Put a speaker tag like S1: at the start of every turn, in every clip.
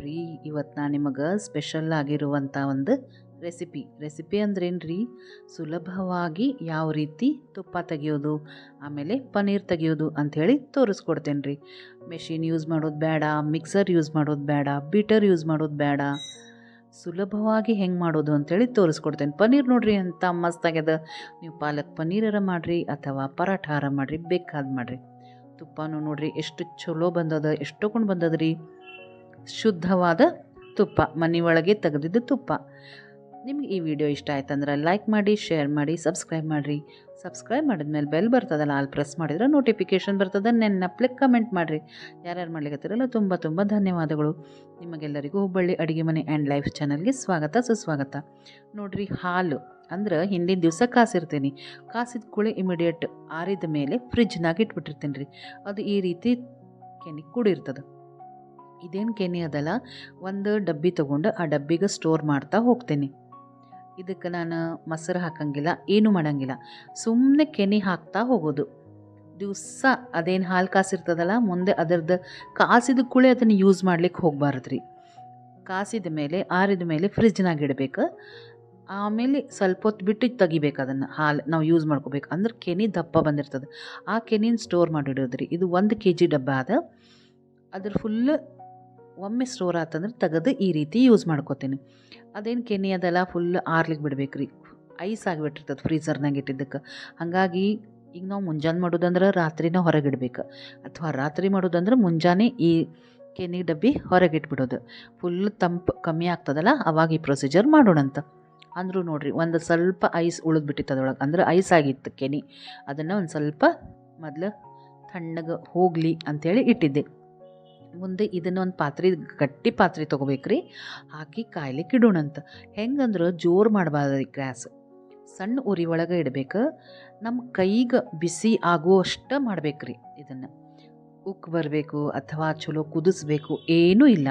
S1: ನೋಡ್ರಿ ಇವತ್ತು ನಾನು ನಿಮಗೆ ಸ್ಪೆಷಲ್ ಆಗಿರುವಂಥ ಒಂದು ರೆಸಿಪಿ ರೆಸಿಪಿ ಅಂದ್ರೇನು ರೀ ಸುಲಭವಾಗಿ ಯಾವ ರೀತಿ ತುಪ್ಪ ತೆಗೆಯೋದು, ಆಮೇಲೆ ಪನ್ನೀರ್ ತೆಗೆಯೋದು ಅಂಥೇಳಿ ತೋರಿಸ್ಕೊಡ್ತೇನೆ ರೀ ಮೆಷಿನ್ ಯೂಸ್ ಮಾಡೋದು ಬೇಡ ಮಿಕ್ಸರ್ ಯೂಸ್ ಮಾಡೋದು ಬೇಡ ಬೀಟರ್ ಯೂಸ್ ಮಾಡೋದು ಬೇಡ ಸುಲಭವಾಗಿ ಹೆಂಗೆ ಮಾಡೋದು ಅಂಥೇಳಿ ತೋರಿಸ್ಕೊಡ್ತೇನೆ. ಪನ್ನೀರ್ ನೋಡ್ರಿ ಅಂತ ಮಸ್ತಾಗ್ಯದ ನೀವು ಪಾಲಕ್ ಪನ್ನೀರರ ಮಾಡಿರಿ ಅಥವಾ ಪರಾಠಾರ ಮಾಡಿರಿ, ಬೇಕಾದ ಮಾಡಿರಿ. ತುಪ್ಪನೂ ನೋಡ್ರಿ ಎಷ್ಟು ಚಲೋ ಬಂದದ, ಎಷ್ಟೊಕೊಂಡು ಬಂದದ ರೀ ಶುದ್ಧವಾದ ತುಪ್ಪ ಮನೆ ಒಳಗೆ ತೆಗೆದಿದ್ದು ತುಪ್ಪ. ನಿಮ್ಗೆ ಈ ವಿಡಿಯೋ ಇಷ್ಟ ಆಯ್ತಂದ್ರೆ ಲೈಕ್ ಮಾಡಿ ಶೇರ್ ಮಾಡಿ ಸಬ್ಸ್ಕ್ರೈಬ್ ಮಾಡಿರಿ. ಸಬ್ಸ್ಕ್ರೈಬ್ ಮಾಡಿದ್ಮೇಲೆ ಬೆಲ್ ಬರ್ತದಲ್ಲ, ಅಲ್ಲಿ ಪ್ರೆಸ್ ಮಾಡಿದ್ರೆ ನೋಟಿಫಿಕೇಷನ್ ಬರ್ತದೆ. ನೆನ್ನಪ್ಲೆ ಕಮೆಂಟ್ ಮಾಡಿರಿ. ಯಾರ್ಯಾರು ಮಾಡ್ಲಿಕ್ಕತ್ತಿರಲ್ಲ ತುಂಬ ತುಂಬ ಧನ್ಯವಾದಗಳು. ನಿಮಗೆಲ್ಲರಿಗೂ ಹುಬ್ಬಳ್ಳಿ ಅಡುಗೆ ಮನೆ ಆ್ಯಂಡ್ ಲೈಫ್ ಚಾನಲ್ಗೆ ಸ್ವಾಗತ, ಸುಸ್ವಾಗತ. ನೋಡಿರಿ ಹಾಲು, ಅಂದ್ರೆ ಹಿಂದಿನ ದಿವಸ ಕಾಸಿರ್ತೀನಿ. ಕಾಸಿದ ಕೂಳೆ ಇಮಿಡಿಯೇಟ್ ಆರಿದ ಮೇಲೆ ಫ್ರಿಜ್ನಾಗ ಇಟ್ಬಿಟ್ಟಿರ್ತೀನಿ ರೀ ಅದು ಈ ರೀತಿ ಕೆನೆ ಕೂಡಿರ್ತದೆ. ಇದೇನು ಕೆನೆ ಅದಲ್ಲ? ಒಂದು ಡಬ್ಬಿ ತೊಗೊಂಡು ಆ ಡಬ್ಬಿಗೆ ಸ್ಟೋರ್ ಮಾಡ್ತಾ ಹೋಗ್ತೀನಿ. ಇದಕ್ಕೆ ನಾನು ಮೊಸರು ಹಾಕಂಗಿಲ್ಲ, ಏನೂ ಮಾಡಂಗಿಲ್ಲ. ಸುಮ್ಮನೆ ಕೆನೆ ಹಾಕ್ತಾ ಹೋಗೋದು. ದಿವಸ ಅದೇನು ಹಾಲು ಕಾಸಿರ್ತದಲ್ಲ, ಮುಂದೆ ಅದರದ್ದು ಕಾಸಿದ ಕೂಳೆ ಅದನ್ನು ಯೂಸ್ ಮಾಡ್ಲಿಕ್ಕೆ ಹೋಗಬಾರ್ದು ರೀ ಕಾಸಿದ ಮೇಲೆ, ಆರಿದ ಮೇಲೆ ಫ್ರಿಜ್ನಾಗ ಇಡಬೇಕು. ಆಮೇಲೆ ಸ್ವಲ್ಪ ಹೊತ್ತು ಬಿಟ್ಟು ತೆಗಿಬೇಕು ಅದನ್ನು, ಹಾಲು ನಾವು ಯೂಸ್ ಮಾಡ್ಕೋಬೇಕು. ಅಂದ್ರೆ ಕೆನೆ ದಪ್ಪ ಬಂದಿರ್ತದೆ. ಆ ಕೆನಿನ ಸ್ಟೋರ್ ಮಾಡಿಡೋದು ರೀ ಇದು ಒಂದು ಕೆ ಜಿ ಡಬ್ಬ ಅದ. ಅದ್ರ ಫುಲ್ ಒಮ್ಮೆ ಸ್ಟೋರ್ ಆತಂದ್ರೆ ತೆಗೆದು ಈ ರೀತಿ ಯೂಸ್ ಮಾಡ್ಕೋತೀನಿ. ಅದೇನು ಕೆನೆ ಅದೆಲ್ಲ ಫುಲ್ ಆರ್ಲಿಕ್ಕೆ ಬಿಡ್ಬೇಕು ರೀ ಐಸ್ ಆಗಿಬಿಟ್ಟಿರ್ತದೆ ಫ್ರೀಸರ್ನಾಗ ಇಟ್ಟಿದ್ದಕ್ಕೆ. ಹಾಗಾಗಿ ಈಗ ನಾವು ಮುಂಜಾನೆ ಮಾಡೋದಂದ್ರೆ ರಾತ್ರಿನ ಹೊರಗಿಡ್ಬೇಕು. ಅಥವಾ ರಾತ್ರಿ ಮಾಡೋದಂದ್ರೆ ಮುಂಜಾನೆ ಈ ಕೆನೆ ಡಬ್ಬಿ ಹೊರಗಿಟ್ಬಿಡೋದು. ಫುಲ್ ತಂಪು ಕಮ್ಮಿ ಆಗ್ತದಲ್ಲ, ಅವಾಗ ಈ ಪ್ರೊಸೀಜರ್ ಮಾಡೋಣಂತ. ಅಂದರೂ ನೋಡಿರಿ, ಒಂದು ಸ್ವಲ್ಪ ಐಸ್ ಉಳಿದ್ಬಿಟ್ಟಿತ್ತು ಅದೊಳಗೆ ಅಂದ್ರೆ ಐಸ್ ಆಗಿತ್ತು ಕೆನೆ. ಅದನ್ನು ಒಂದು ಸ್ವಲ್ಪ ಮೊದಲು ತಣ್ಣಗೆ ಹೋಗಲಿ ಅಂಥೇಳಿ ಇಟ್ಟಿದ್ದೆ. ಮುಂದೆ ಇದನ್ನು ಒಂದು ಪಾತ್ರೆ, ಗಟ್ಟಿ ಪಾತ್ರೆ ತೊಗೋಬೇಕ್ರಿ. ಹಾಕಿ ಕಾಯ್ಲಿಕ್ಕೆ ಇಡೋಣಂತ ಹೆಂಗಂದ್ರೆ ಜೋರು ಮಾಡಬಾರ್ದು ಗ್ಯಾಸ್. ಸಣ್ಣ ಉರಿ ಒಳಗೆ ಇಡಬೇಕು. ನಮ್ಮ ಕೈಗೆ ಬಿಸಿ ಆಗುವಷ್ಟು ಮಾಡಬೇಕ್ರಿ ಇದನ್ನು. ಉಕ್ಕು ಬರಬೇಕು ಅಥವಾ ಚಲೋ ಕುದಿಸ್ಬೇಕು ಏನೂ ಇಲ್ಲ.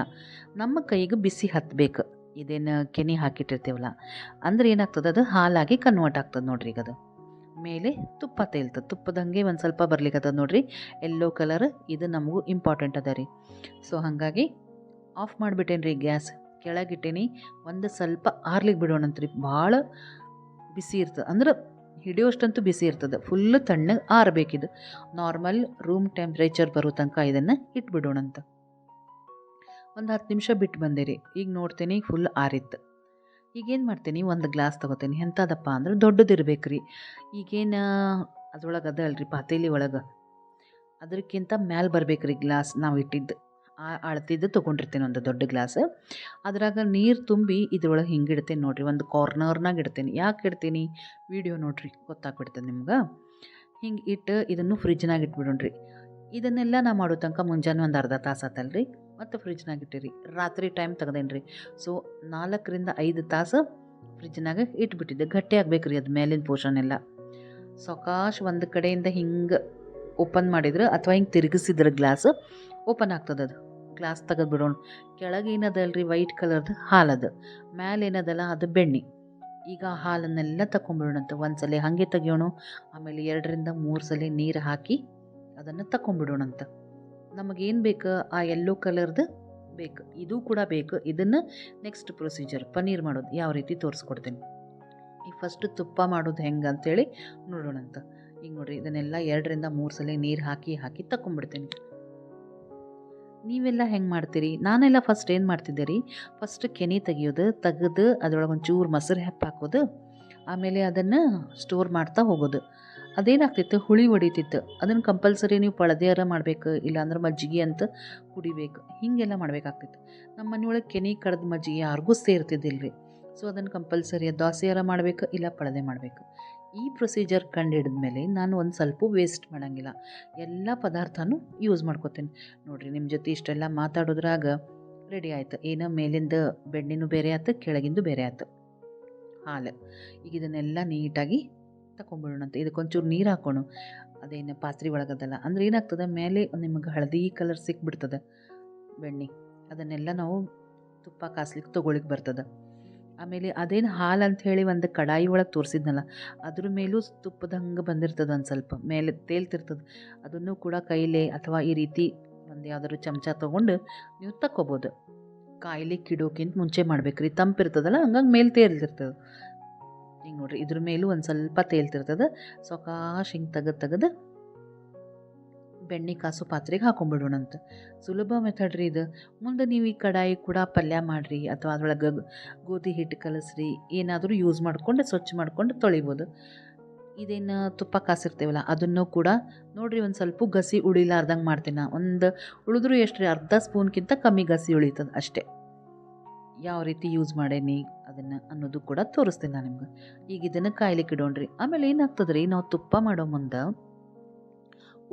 S1: ನಮ್ಮ ಕೈಗೆ ಬಿಸಿ ಹತ್ತಬೇಕು ಇದೇನು ಕೆನೆ ಹಾಕಿಟ್ಟಿರ್ತೇವಲ್ಲ. ಅಂದ್ರೆ ಏನಾಗ್ತದೆ? ಅದು ಹಾಲಾಗಿ ಕನ್ವರ್ಟ್ ಆಗ್ತದೆ ನೋಡ್ರಿ ಈಗ ಅದು. ಮೇಲೆ ತುಪ್ಪ ತೇಲ್ತದೆ. ತುಪ್ಪದಂಗೆ ಒಂದು ಸ್ವಲ್ಪ ಬರ್ಲಿಕ್ಕದ ನೋಡ್ರಿ. ಎಲ್ಲೋ ಕಲರ್ ಇದು ನಮಗೂ ಇಂಪಾರ್ಟೆಂಟ್ ಅದ ರೀ. ಸೊ ಹಾಗಾಗಿ ಆಫ್ ಮಾಡಿಬಿಟ್ಟೇನಿ ರೀ ಗ್ಯಾಸ್ ಕೆಳಗಿಟ್ಟೇನಿ ಒಂದು ಸ್ವಲ್ಪ ಆರ್ಲಿಕ್ಕೆ ಬಿಡೋಣಂತ್ರಿ. ಭಾಳ ಬಿಸಿ ಇರ್ತದೆ. ಅಂದ್ರೆ ಹಿಡಿಯೋಷ್ಟಂತೂ ಬಿಸಿ ಇರ್ತದೆ. ಫುಲ್ ತಣ್ಣಗೆ ಆರಬೇಕಿದು. ನಾರ್ಮಲ್ ರೂಮ್ ಟೆಂಪ್ರೇಚರ್ ಬರೋ ತನಕ ಇದನ್ನು ಇಟ್ಬಿಡೋಣಂತ. ಒಂದು ಹತ್ತು ನಿಮಿಷ ಬಿಟ್ಟು ಬಂದೆ ರೀ. ಈಗ ನೋಡ್ತೇನೆ ಫುಲ್ ಆರಿತ್ತು. ಈಗೇನು ಮಾಡ್ತೀನಿ ಒಂದು ಗ್ಲಾಸ್ ತೊಗೋತೀನಿ. ಎಂಥದಪ್ಪ ಅಂದ್ರೆ ದೊಡ್ಡದಿರ್ಬೇಕು ರೀ ಈಗೇನು ಅದ್ರೊಳಗೆ ಅದ ಅಲ್ರಿ ಪಾತೇಲಿ ಒಳಗೆ. ಅದಕ್ಕಿಂತ ಮ್ಯಾಲೆ ಬರ್ಬೇಕು ರೀ ಗ್ಲಾಸ್ ನಾವು ಇಟ್ಟಿದ್ದು. ಆ ಅಳ್ತಿದ್ದು ತೊಗೊಂಡಿರ್ತೀನಿ ಒಂದು ದೊಡ್ಡ ಗ್ಲಾಸ್. ಅದ್ರಾಗ ನೀರು ತುಂಬಿ ಇದ್ರೊಳಗೆ ಹಿಂಗೆ ಇಡ್ತೀನಿ ನೋಡಿರಿ. ಒಂದು ಕಾರ್ನರ್ನಾಗ ಇಡ್ತೀನಿ. ಯಾಕೆ ಇಡ್ತೀನಿ? ವಿಡಿಯೋ ನೋಡಿರಿ, ಗೊತ್ತಾಗ್ಬಿಡ್ತದೆ ನಿಮ್ಗೆ. ಹಿಂಗೆ ಇಟ್ಟು ಇದನ್ನು ಫ್ರಿಜ್ನಾಗ ಇಟ್ಬಿಡೋಣ್ರಿ. ಇದನ್ನೆಲ್ಲ ನಾ ಮಾಡೋ ತನಕ ಮುಂಜಾನೆ ಒಂದು ಅರ್ಧ ತಾಸು ಆತಲ್ರಿ. ಮತ್ತು ಫ್ರಿಜ್ನಾಗ ಇಟ್ಟಿರಿ. ರಾತ್ರಿ ಟೈಮ್ ತೆಗ್ದೇನಿ ರೀ ಸೊ ನಾಲ್ಕರಿಂದ ಐದು ತಾಸು ಫ್ರಿಜ್ನಾಗ ಇಟ್ಬಿಟ್ಟಿದ್ದೆ. ಗಟ್ಟಿ ಆಗ್ಬೇಕು ರೀ ಅದು ಮೇಲಿನ ಪೋರ್ಷನ್ ಎಲ್ಲ. ಸೊಕಾಶ್ ಒಂದು ಕಡೆಯಿಂದ ಹಿಂಗೆ ಓಪನ್ ಮಾಡಿದ್ರೆ ಅಥವಾ ಹಿಂಗೆ ತಿರುಗಿಸಿದ್ರೆ ಗ್ಲಾಸ್ ಓಪನ್ ಆಗ್ತದೆ ಅದು. ಗ್ಲಾಸ್ ತೆಗೆದು ಬಿಡೋಣ. ಕೆಳಗೆ ಏನದಲ್ರಿ? ವೈಟ್ ಕಲರ್ದು ಅದು. ಏನದಲ್ಲ? ಅದು ಬೆಣ್ಣೆ. ಈಗ ಹಾಲನ್ನೆಲ್ಲ ತಗೊಂಬಿಡೋಣಂತ ಒಂದು ಸಲ ಹಾಗೆ ತೆಗಿಯೋಣ. ಆಮೇಲೆ ಎರಡರಿಂದ ಮೂರು ಸಲ ನೀರು ಹಾಕಿ ಅದನ್ನು ತಗೊಂಬಿಡೋಣಂತ ನಮಗೇನು ಬೇಕು? ಆ ಯೆಲ್ಲೋ ಕಲರ್ದು ಬೇಕು. ಇದು ಕೂಡ ಬೇಕು. ಇದನ್ನು ನೆಕ್ಸ್ಟ್ ಪ್ರೊಸೀಜರ್ ಪನ್ನೀರ್ ಮಾಡೋದು. ಯಾವ ರೀತಿ ತೋರಿಸ್ಕೊಡ್ತೀನಿ. ಈ ಫಸ್ಟ್ ತುಪ್ಪ ಮಾಡೋದು ಹೆಂಗೆ ಅಂತೇಳಿ ನೋಡೋಣಂತ ಈಗ ನೋಡಿರಿ, ಇದನ್ನೆಲ್ಲ ಎರಡರಿಂದ ಮೂರು ಸಲ ನೀರು ಹಾಕಿ ಹಾಕಿ ತಕ್ಕೊಂಡ್ಬಿಡ್ತೀನಿ ನೀವೆಲ್ಲ ಹೆಂಗೆ ಮಾಡ್ತೀರಿ? ನಾನೆಲ್ಲ ಫಸ್ಟ್ ಏನು ಮಾಡ್ತಿದ್ದೆ ರೀ? ಫಸ್ಟ್ ಕೆನೆ ತೆಗಿಯೋದು, ತೆಗೆದು ಅದರೊಳಗೆ ಒಂಚೂರು ಮೊಸರು ಹೆಪ್ಪು ಹಾಕೋದು, ಆಮೇಲೆ ಅದನ್ನು ಸ್ಟೋರ್ ಮಾಡ್ತಾ ಹೋಗೋದು. ಅದೇನಾಗ್ತಿತ್ತು? ಹುಳಿ ಹೊಡಿತಿತ್ತು. ಅದನ್ನು ಕಂಪಲ್ಸರಿ ನೀವು ಪಳದೆಯಾರ ಮಾಡಬೇಕು, ಇಲ್ಲಾಂದ್ರೆ ಮಜ್ಜಿಗೆ ಅಂತ ಕುಡಿಬೇಕು. ಹೀಗೆಲ್ಲ ಮಾಡಬೇಕಾಗ್ತಿತ್ತು. ನಮ್ಮ ಮನೆಯೊಳಗೆ ಕೆನೆ ಕಡ್ದು ಮಜ್ಜಿಗೆ ಯಾರಿಗೂ ಸೇರ್ತಿದ್ದಿಲ್ಲ ರೀ ಸೊ ಅದನ್ನು ಕಂಪಲ್ಸರಿ ದೋಸೆಯಾರ ಮಾಡಬೇಕು, ಇಲ್ಲ ಪಳದೆ ಮಾಡಬೇಕು. ಈ ಪ್ರೊಸೀಜರ್ ಕಂಡು ಮೇಲೆ ನಾನು ಒಂದು ಸ್ವಲ್ಪ ವೇಸ್ಟ್ ಮಾಡೋಂಗಿಲ್ಲ. ಎಲ್ಲ ಪದಾರ್ಥನೂ ಯೂಸ್ ಮಾಡ್ಕೋತೀನಿ. ನೋಡಿರಿ ನಿಮ್ಮ ಜೊತೆ ಇಷ್ಟೆಲ್ಲ ಮಾತಾಡೋದ್ರಾಗ ರೆಡಿ ಆಯ್ತು. ಏನೋ ಮೇಲಿಂದ ಬೆಣ್ಣೆನೂ ಬೇರೆ ಆಯ್ತು, ಕೆಳಗಿಂದು ಬೇರೆ ಆಯ್ತು. ಹಾಲು. ಈಗ ಇದನ್ನೆಲ್ಲ ನೀಟಾಗಿ ತಗೊಂಬಿಡೋಣಂತ ಇದಕ್ಕೊಂಚೂರು ನೀರು ಹಾಕೋಣ. ಅದೇನು ಪಾತ್ರೆ ಒಳಗದಲ್ಲ, ಅಂದ್ರೆ ಏನಾಗ್ತದೆ, ಮೇಲೆ ನಿಮಗೆ ಹಳದಿ ಕಲರ್ ಸಿಕ್ಬಿಡ್ತದೆ ಬೆಣ್ಣೆ. ಅದನ್ನೆಲ್ಲ ನಾವು ತುಪ್ಪ ಕಾಸ್ಲಿಕ್ಕೆ ತೊಗೊಳಿಕ್ಕೆ ಬರ್ತದೆ. ಆಮೇಲೆ ಅದೇನು ಹಾಲು ಅಂಥೇಳಿ ಒಂದು ಕಡಾಯಿ ಒಳಗೆ ತೋರಿಸಿದ್ನಲ್ಲ, ಅದ್ರ ಮೇಲೂ ತುಪ್ಪದ ಹಂಗೆ ಬಂದಿರ್ತದೆ ಒಂದು ಸ್ವಲ್ಪ, ಮೇಲೆ ತೇಲ್ತಿರ್ತದೆ. ಅದನ್ನು ಕೂಡ ಕೈಲೇ ಅಥವಾ ಈ ರೀತಿ ಒಂದು ಯಾವ್ದಾದ್ರು ಚಮಚ ತೊಗೊಂಡು ನೀವು ತಕ್ಕೋಬೋದು. ಕಾಯಿಲೆ ಕಿಡೋಕ್ಕಿಂತ ಮುಂಚೆ ಮಾಡ್ಬೇಕ್ರಿ ತಂಪಿರ್ತದಲ್ಲ ಹಂಗಾಗಿ ಮೇಲೆ ತೇಲ್ತಿರ್ತದೆ. ಹಿಂಗೆ ನೋಡ್ರಿ, ಇದ್ರ ಮೇಲೂ ಒಂದು ಸ್ವಲ್ಪ ತೇಲ್ತಿರ್ತದೆ ಸಾವಕಾಶ ಹಿಂಗೆ ತೆಗೆದು ತೆಗೆದು ಬೆಣ್ಣೆ ಕಾಸು ಪಾತ್ರೆಗೆ ಹಾಕೊಂಡ್ಬಿಡೋಣಂತ ಸುಲಭ ಮೆಥಡ್ ರೀ ಇದು. ಮುಂದೆ ನೀವು ಈ ಕಡಾಯಿ ಕೂಡ ಪಲ್ಯ ಮಾಡಿರಿ, ಅಥವಾ ಅದರೊಳಗೆ ಗೋಧಿ ಹಿಟ್ಟು ಕಲಸ್ರಿ, ಏನಾದರೂ ಯೂಸ್ ಮಾಡ್ಕೊಂಡು, ಸ್ವಚ್ಛ ಮಾಡ್ಕೊಂಡು ತೊಳಿಬೋದು. ಇದೇನು ತುಪ್ಪ ಕಾಸಿರ್ತೇವಲ್ಲ ಅದನ್ನು ಕೂಡ ನೋಡಿರಿ ಒಂದು ಸ್ವಲ್ಪ ಗಸಿ ಉಳಿಲಾರ್ದಂಗೆ ಮಾಡ್ತೀನಿ ಒಂದು ಉಳಿದ್ರು ಎಷ್ಟು ರೀ ಅರ್ಧ ಸ್ಪೂನ್ಗಿಂತ ಕಮ್ಮಿ ಗಸಿ ಉಳಿತದೆ ಅಷ್ಟೇ. ಯಾವ ರೀತಿ ಯೂಸ್ ಮಾಡೇನಿ ಅದನ್ನು ಅನ್ನೋದು ಕೂಡ ತೋರಿಸ್ತೀನಿ ನಾನು ನಿಮ್ಗೆ. ಈಗ ಇದನ್ನು ಕಾಯ್ಲಿಕ್ಕೆ ಇಡೋಣ್ರಿ. ಆಮೇಲೆ ಏನಾಗ್ತದೆ ರೀ ನಾವು ತುಪ್ಪ ಮಾಡೋ ಮುಂದೆ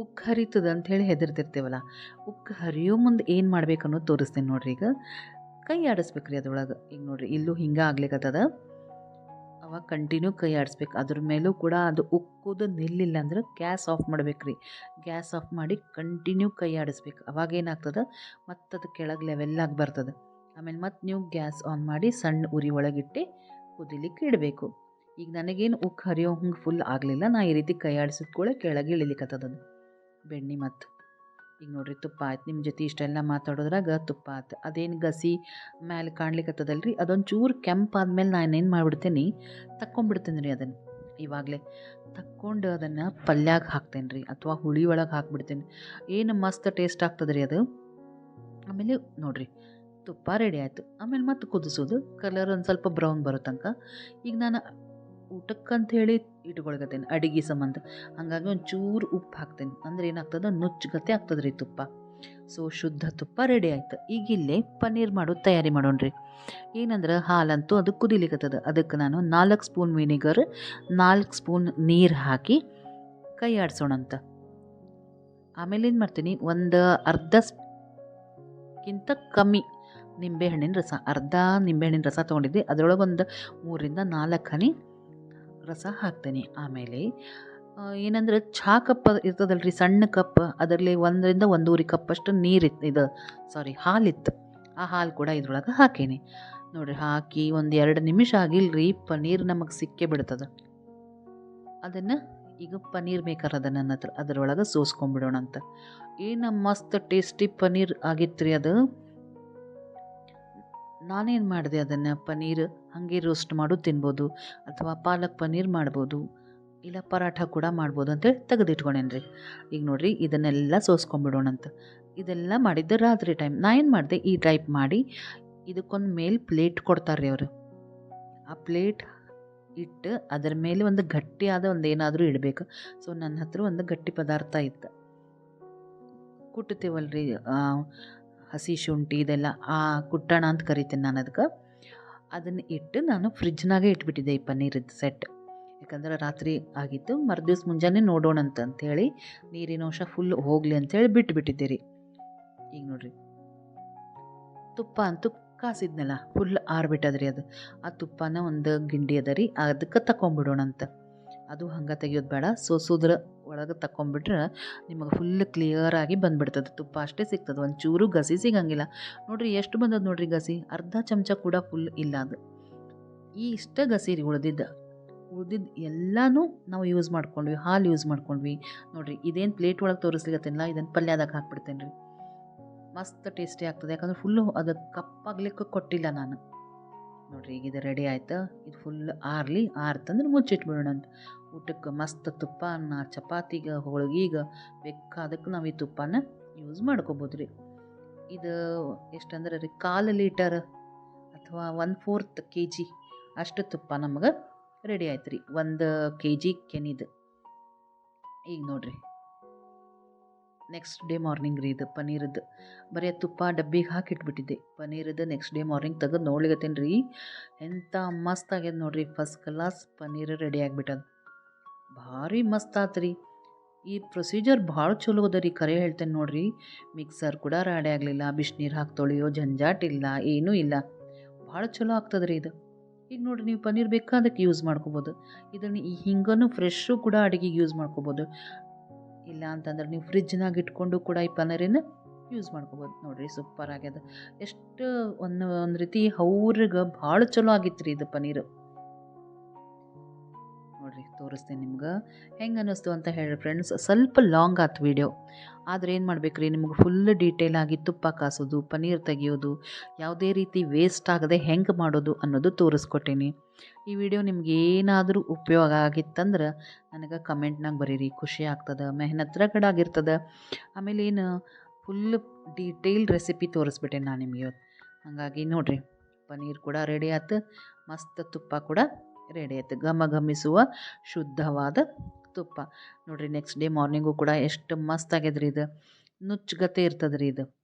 S1: ಉಕ್ಕು ಹರಿತದ ಅಂಥೇಳಿ ಹೆದರ್ತಿರ್ತೇವಲ್ಲ, ಉಕ್ಕು ಹರಿಯೋ ಮುಂದೆ ಏನು ಮಾಡ್ಬೇಕು ಅನ್ನೋದು ತೋರಿಸ್ತೀನಿ ನೋಡ್ರಿ ಈಗ. ಕೈ ಆಡಿಸ್ಬೇಕು ರೀ ಅದ್ರೊಳಗೆ. ಈಗ ನೋಡ್ರಿ, ಇಲ್ಲೂ ಹಿಂಗೆ ಆಗ್ಲಿಕ್ಕತ್ತದ ಅವಾಗ ಕಂಟಿನ್ಯೂ ಕೈ ಆಡಿಸ್ಬೇಕು. ಅದ್ರ ಮೇಲೂ ಕೂಡ ಅದು ಉಕ್ಕೋದು ನಿಲ್ಲಿಲ್ಲ ಅಂದ್ರೆ ಗ್ಯಾಸ್ ಆಫ್ ಮಾಡ್ಬೇಕು ರೀ ಗ್ಯಾಸ್ ಆಫ್ ಮಾಡಿ ಕಂಟಿನ್ಯೂ ಕೈ ಆಡಿಸ್ಬೇಕು. ಅವಾಗ ಏನಾಗ್ತದೆ? ಅದು ಕೆಳಗೆ ಲೆವೆಲ್ಲಾಗಿ ಬರ್ತದೆ. ಆಮೇಲೆ ಮತ್ತೆ ನೀವು ಗ್ಯಾಸ್ ಆನ್ ಮಾಡಿ ಸಣ್ಣ ಉರಿ ಒಳಗಿಟ್ಟು ಕುದಿಲಿಕ್ಕೆ ಇಡಬೇಕು. ಈಗ ನನಗೇನು ಉಕ್ಕು ಹರಿಯೋ ಹಂಗೆ ಫುಲ್ ಆಗಲಿಲ್ಲ. ನಾ ಈ ರೀತಿ ಕೈ ಕೂಡ ಕೆಳಗೆ ಇಳಿಲಿಕ್ಕತ್ತದ ಬೆಣ್ಣೆ ಮತ್ತು. ಈಗ ನೋಡ್ರಿ ತುಪ್ಪ ಆಯ್ತು. ನಿಮ್ಮ ಜೊತೆ ಇಷ್ಟೆಲ್ಲ ಮಾತಾಡೋದ್ರಾಗ ತುಪ್ಪ ಆಯ್ತು. ಅದೇನು ಗಸಿ ಮ್ಯಾಲೆ ಕಾಣ್ಲಿಕ್ಕತ್ತದಲ್ಲ ರೀ ಅದೊಂದು ಚೂರು ಕೆಂಪಾದ್ಮೇಲೆ ನಾನು ಏನು ಮಾಡ್ಬಿಡ್ತೀನಿ? ತಕ್ಕೊಂಬಿಡ್ತೀನಿ ರೀ ಅದನ್ನು. ಇವಾಗಲೇ ತಕ್ಕೊಂಡು ಅದನ್ನು ಪಲ್ಯಾಗ ಹಾಕ್ತೇನೆ ರೀ ಅಥವಾ ಹುಳಿ ಒಳಗೆ ಹಾಕ್ಬಿಡ್ತೇನೆ. ಏನು ಮಸ್ತ್ ಟೇಸ್ಟ್ ಆಗ್ತದೆ ರೀ ಅದು. ಆಮೇಲೆ ನೋಡ್ರಿ ತುಪ್ಪ ರೆಡಿ ಆಯಿತು. ಆಮೇಲೆ ಮತ್ತೆ ಕುದಿಸೋದು. ಕಲರ್ ಒಂದು ಸ್ವಲ್ಪ ಬ್ರೌನ್ ಬರೋ ತನಕ. ಈಗ ನಾನು ಊಟಕ್ಕಂತ ಹೇಳಿ ಇಟ್ಕೊಳ್ಕತ್ತೇನೆ, ಅಡಿಗೆ ಸಂಬಂಧ. ಹಾಗಾಗಿ ಒಂದು ಚೂರು ಉಪ್ಪು ಹಾಕ್ತೇನೆ. ಅಂದ್ರೆ ಏನಾಗ್ತದೆ? ನುಚ್ಚುಗತೆ ಆಗ್ತದೆ ರೀ ತುಪ್ಪ. ಸೊ ಶುದ್ಧ ತುಪ್ಪ ರೆಡಿ ಆಯ್ತು. ಈಗ ಇಲ್ಲೇ ಪನ್ನೀರ್ ಮಾಡೋದು ತಯಾರಿ ಮಾಡೋಣ್ರಿ. ಏನಂದ್ರೆ ಹಾಲಂತೂ ಅದು ಕುದಿಲಿಕ್ಕತ್ತದ ಅದಕ್ಕೆ ನಾನು ನಾಲ್ಕು ಸ್ಪೂನ್ ವಿನಿಗರ್, ನಾಲ್ಕು ಸ್ಪೂನ್ ನೀರು ಹಾಕಿ ಕೈ ಆಡಿಸೋಣಂತ. ಆಮೇಲೆ ಏನು ಮಾಡ್ತೀನಿ? ಒಂದು ಅರ್ಧ ಸ್ಕಿಂತ ಕಮ್ಮಿ ನಿಂಬೆಹಣ್ಣಿನ ರಸ, ಅರ್ಧ ನಿಂಬೆಹಣ್ಣಿನ ರಸ ತೊಗೊಂಡಿದ್ದೆ ಅದರೊಳಗೆ ಒಂದು ಮೂರಿಂದ ನಾಲ್ಕು ಹನಿ ರಸ ಹಾಕ್ತೇನೆ. ಆಮೇಲೆ ಏನಂದ್ರೆ ಚಹಾ ಕಪ್ ಇರ್ತದಲ್ಲ ರೀ ಸಣ್ಣ ಕಪ್ ಅದರಲ್ಲಿ ಒಂದರಿಂದ ಒಂದೂವರೆ ಕಪ್ಪಷ್ಟು ನೀರಿತ್ತು ಇದು ಸಾರಿ ಹಾಲಿತ್ತು. ಆ ಹಾಲು ಕೂಡ ಇದ್ರೊಳಗೆ ಹಾಕೇನಿ. ನೋಡಿರಿ, ಹಾಕಿ ಒಂದು ಎರಡು ನಿಮಿಷ ರೀ ಪನ್ನೀರ್ ನಮಗೆ ಸಿಕ್ಕೇ ಬಿಡ್ತದೆ. ಅದನ್ನು ಈಗ ಪನ್ನೀರ್ ಮೇಕರ್ ಅದ ನನ್ನ ಹತ್ರ, ಅದರೊಳಗೆ ಸೋಸ್ಕೊಂಡ್ಬಿಡೋಣ ಅಂತ ಏನು ಮಸ್ತ್ ಟೇಸ್ಟಿ ಪನ್ನೀರ್ ಆಗಿತ್ತು ರೀ ಅದು. ನಾನೇನು ಮಾಡಿದೆ ಅದನ್ನು? ಪನ್ನೀರ್ ಹಾಗೆ ರೋಸ್ಟ್ ಮಾಡೋದು ತಿನ್ಬೋದು. ಅಥವಾ ಪಾಲಕ್ ಪನ್ನೀರ್ ಮಾಡ್ಬೋದು. ಇಲ್ಲ ಪರಾಠ ಕೂಡ ಮಾಡ್ಬೋದು ಅಂತೇಳಿ ತೆಗೆದಿಟ್ಕೊಂಡೇನಿ ರೀ ಈಗ ನೋಡಿರಿ, ಇದನ್ನೆಲ್ಲ ಸೋಸ್ಕೊಂಡ್ಬಿಡೋಣಂತ ಇದೆಲ್ಲ ಮಾಡಿದ್ದೆ ರಾತ್ರಿ ಟೈಮ್ ನಾ ಏನು ಮಾಡಿದೆ? ಈ ಟೈಪ್ ಮಾಡಿ ಇದಕ್ಕೊಂದು ಮೇಲೆ ಪ್ಲೇಟ್ ಕೊಡ್ತಾರೆ ರೀ ಅವರು. ಆ ಪ್ಲೇಟ್ ಇಟ್ಟು ಅದರ ಮೇಲೆ ಒಂದು ಗಟ್ಟಿಯಾದ ಒಂದು ಏನಾದರೂ ಇಡಬೇಕು. ಸೊ ನನ್ನ ಹತ್ರ ಒಂದು ಗಟ್ಟಿ ಪದಾರ್ಥ ಇತ್ತು. ಕುಟ್ತೀವಲ್ರಿ ಹಸಿ ಶುಂಠಿ ಇದೆಲ್ಲ, ಆ ಕುಟ್ಟಣ ಅಂತ ಕರಿತೀನಿ ನಾನು ಅದಕ್ಕೆ ಅದನ್ನು ಇಟ್ಟು ನಾನು ಫ್ರಿಜ್ನಾಗೆ ಇಟ್ಬಿಟ್ಟಿದ್ದೆ ಈ ಪನ್ನೀರದ್ದು ಸೆಟ್ ಯಾಕಂದ್ರೆ ರಾತ್ರಿ ಆಗಿತ್ತು, ಮರುದಿವ್ಸ ಮುಂಜಾನೆ ನೋಡೋಣ ಅಂತ ಅಂಥೇಳಿ ನೀರಿನ ಅಂಶ ಫುಲ್ ಹೋಗಲಿ ಅಂಥೇಳಿ ಬಿಟ್ಟುಬಿಟ್ಟಿದ್ದೆ ರೀ ಈಗ ನೋಡಿರಿ. ತುಪ್ಪ ಅಂತೂ ಕಾಸಿದ್ನಲ್ಲ ಫುಲ್ ಆರ್ಬಿಟ್ಟದ್ರಿ ಅದು. ಆ ತುಪ್ಪನ ಒಂದು ಗಿಂಡಿ ಅದ ರೀ ಅದಕ್ಕೆ ತಗೊಂಬಿಡೋಣ ಅಂತ. ಅದು ಹಂಗೆ ತೆಗಿಯೋದು ಬೇಡ, ಸೋಸೋದ್ರ ಒಳಗೆ ತಕ್ಕೊಂಬಿಟ್ರೆ ನಿಮಗೆ ಫುಲ್ ಕ್ಲಿಯರಾಗಿ ಬಂದುಬಿಡ್ತದೆ. ತುಪ್ಪ ಅಷ್ಟೇ ಸಿಗ್ತದೆ. ಒಂದು ಚೂರು ಗಸಿ ಸಿಗಂಗಿಲ್ಲ. ನೋಡಿರಿ, ಎಷ್ಟು ಬಂದದ ನೋಡಿರಿ ಗಸಿ? ಅರ್ಧ ಚಮಚ ಕೂಡ ಫುಲ್ ಇಲ್ಲ ಅದು. ಈ ಇಷ್ಟ ಗಸಿ ರೀ ಉಳ್ದಿದ್ದು. ಉಳ್ದಿದ್ದು ಎಲ್ಲನೂ ನಾವು ಯೂಸ್ ಮಾಡ್ಕೊಂಡ್ವಿ. ಹಾಲು ಯೂಸ್ ಮಾಡ್ಕೊಂಡ್ವಿ. ನೋಡಿರಿ, ಇದೇನು ಪ್ಲೇಟ್ ಒಳಗೆ ತೋರಿಸ್ಲಿಕ್ಕತ್ತಿಲ್ಲ ಇದನ್ನು ಪಲ್ಯದಾಗ ಹಾಕ್ಬಿಡ್ತೇನೆ ರೀ ಮಸ್ತ್ ಟೇಸ್ಟಿ ಆಗ್ತದೆ. ಯಾಕಂದ್ರೆ ಫುಲ್ಲು ಅದು ಕಪ್ಪಾಗ್ಲಿಕ್ಕೆ ಕೊಟ್ಟಿಲ್ಲ ನಾನು. ನೋಡಿರಿ ಈಗ ಇದು ರೆಡಿ ಆಯ್ತು. ಇದು ಫುಲ್ ಆರ್ಲಿ, ಆರ್ತಂದ್ರೆ ಮುಚ್ಚಿಟ್ಬಿಡೋಣ ಅಂತ. ಊಟಕ್ಕೆ ಮಸ್ತ್ ತುಪ್ಪ, ಅನ್ನ, ಚಪಾತಿಗೆ, ಹೋಳಿಗೀಗ ಬೇಕಾದಕ್ಕೆ ನಾವು ಈ ತುಪ್ಪನ ಯೂಸ್ ಮಾಡ್ಕೋಬೋದು ರೀ ಇದು ಎಷ್ಟಂದ್ರೆ ರೀ, ಕಾಲು ಲೀಟರ್ ಅಥವಾ ಒನ್ ಫೋರ್ತ್ ಕೆ ಜಿ ಅಷ್ಟು ತುಪ್ಪ ನಮಗೆ ರೆಡಿ ಆಯ್ತು ರೀ. ಒಂದು ಕೆ ಜಿ ಕೆನಿದು. ಈಗ ನೋಡಿರಿ. ನೆಕ್ಸ್ಟ್ ಡೇ ಮಾರ್ನಿಂಗ್ ರೀ ಇದು ಪನ್ನೀರದ್ದು ಬರೀ ತುಪ್ಪ ಡಬ್ಬಿಗೆ ಹಾಕಿಟ್ಬಿಟ್ಟಿದ್ದೆ. ಪನ್ನೀರದ್ದು ನೆಕ್ಸ್ಟ್ ಡೇ ಮಾರ್ನಿಂಗ್ ತೆಗೆದು ನೋಡ್ಲಿಗತ್ತೇನೆ ರೀ. ಎಂಥ ಮಸ್ತ್ ಆಗ್ಯದ ನೋಡ್ರಿ ಫಸ್ಟ್ ಕ್ಲಾಸ್ ಪನ್ನೀರ್ ರೆಡಿ ಆಗಿಬಿಟ್ಟದ. ಭಾರಿ ಮಸ್ತ್ ಆತು ರೀ. ಈ ಪ್ರೊಸೀಜರ್ ಭಾಳ ಚಲೋ ಅದ ರೀ ಕರೆ ಹೇಳ್ತೇನೆ ನೋಡ್ರಿ. ಮಿಕ್ಸರ್ ಕೂಡ ರಾಡಿ ಆಗಲಿಲ್ಲ ಬಿಸಿನೀರು ಹಾಕಿ ತೊಳೆಯೋ ಜಂಜಾಟ ಇಲ್ಲ, ಏನೂ ಇಲ್ಲ. ಭಾಳ ಚಲೋ ಆಗ್ತದೆ ಇದು. ಈಗ ನೋಡಿರಿ ನೀವು ಪನ್ನೀರ್ ಬೇಕಾದಕ್ಕೆ ಯೂಸ್ ಮಾಡ್ಕೋಬೋದು. ಇದನ್ನು ಈ ಹಿಂಗನು ಫ್ರೆಶ್ಶು ಕೂಡ ಅಡುಗೆಗೆ ಯೂಸ್ ಮಾಡ್ಕೋಬೋದು. ಇಲ್ಲ ಅಂತಂದ್ರೆ ನೀವು ಫ್ರಿಜ್ನಾಗ ಇಟ್ಕೊಂಡು ಕೂಡ ಈ ಪನ್ನೀರನ್ನ ಯೂಸ್ ಮಾಡ್ಕೋಬೋದು. ನೋಡಿರಿ ಸೂಪರ್ ಆಗ್ಯದ ಎಷ್ಟು ಒಂದು ಒಂದು ರೀತಿ ಅವ್ರಿಗೆ ಭಾಳ ಚಲೋ ಆಗಿತ್ತು ರೀ ಇದು ಪನ್ನೀರು ನೋಡಿರಿ, ತೋರಿಸ್ತೇನೆ ನಿಮ್ಗೆ. ಹೆಂಗೆ ಅನ್ನಿಸ್ತು ಅಂತ ಹೇಳಿ ಫ್ರೆಂಡ್ಸ್ ಸ್ವಲ್ಪ ಲಾಂಗ್ ಆಯ್ತು ವಿಡಿಯೋ ಆದರೆ ಏನು ಮಾಡಬೇಕ್ರಿ, ನಿಮ್ಗೆ ಫುಲ್ ಡೀಟೇಲ್ ಆಗಿ ತುಪ್ಪ ಕಾಸೋದು ಪನೀರ್ ತೆಗಿಯೋದು, ಯಾವುದೇ ರೀತಿ ವೇಸ್ಟ್ ಆಗದೆ ಹೆಂಗೆ ಮಾಡೋದು ಅನ್ನೋದು ತೋರಿಸ್ಕೊಟ್ಟೀನಿ. ಈ ವಿಡಿಯೋ ನಿಮ್ಗೆ ಏನಾದರೂ ಉಪಯೋಗ ಆಗಿತ್ತಂದ್ರೆ ನನಗೆ ಕಮೆಂಟ್ನಾಗ ಬರೀರಿ. ಖುಷಿ ಆಗ್ತದೆ, ಮೆಹನತ್ ರಗಡಾಗಿರ್ತದೆ ಆಮೇಲೆ ಏನು ಫುಲ್ ಡೀಟೇಲ್ ರೆಸಿಪಿ ತೋರಿಸ್ಬಿಟ್ಟೆ ನಾನು ನಿಮಗೆ ಹಾಗಾಗಿ ನೋಡಿರಿ, ಪನ್ನೀರ್ ಕೂಡ ರೆಡಿ ಆಯ್ತು ಮಸ್ತ್ ತುಪ್ಪ ಕೂಡ ರೆಡಿ ಆಯ್ತು ಘಮ ಘಮಿಸುವ ಶುದ್ಧವಾದ ತುಪ್ಪ. ನೋಡಿರಿ ನೆಕ್ಸ್ಟ್ ಡೇ ಮಾರ್ನಿಂಗು ಕೂಡ ಎಷ್ಟು ಮಸ್ತ್ ಆಗ್ಯದ್ರಿ ಇದು. ನುಚ್ಚಗತೆ ಇರ್ತದ್ರಿ ಇದು.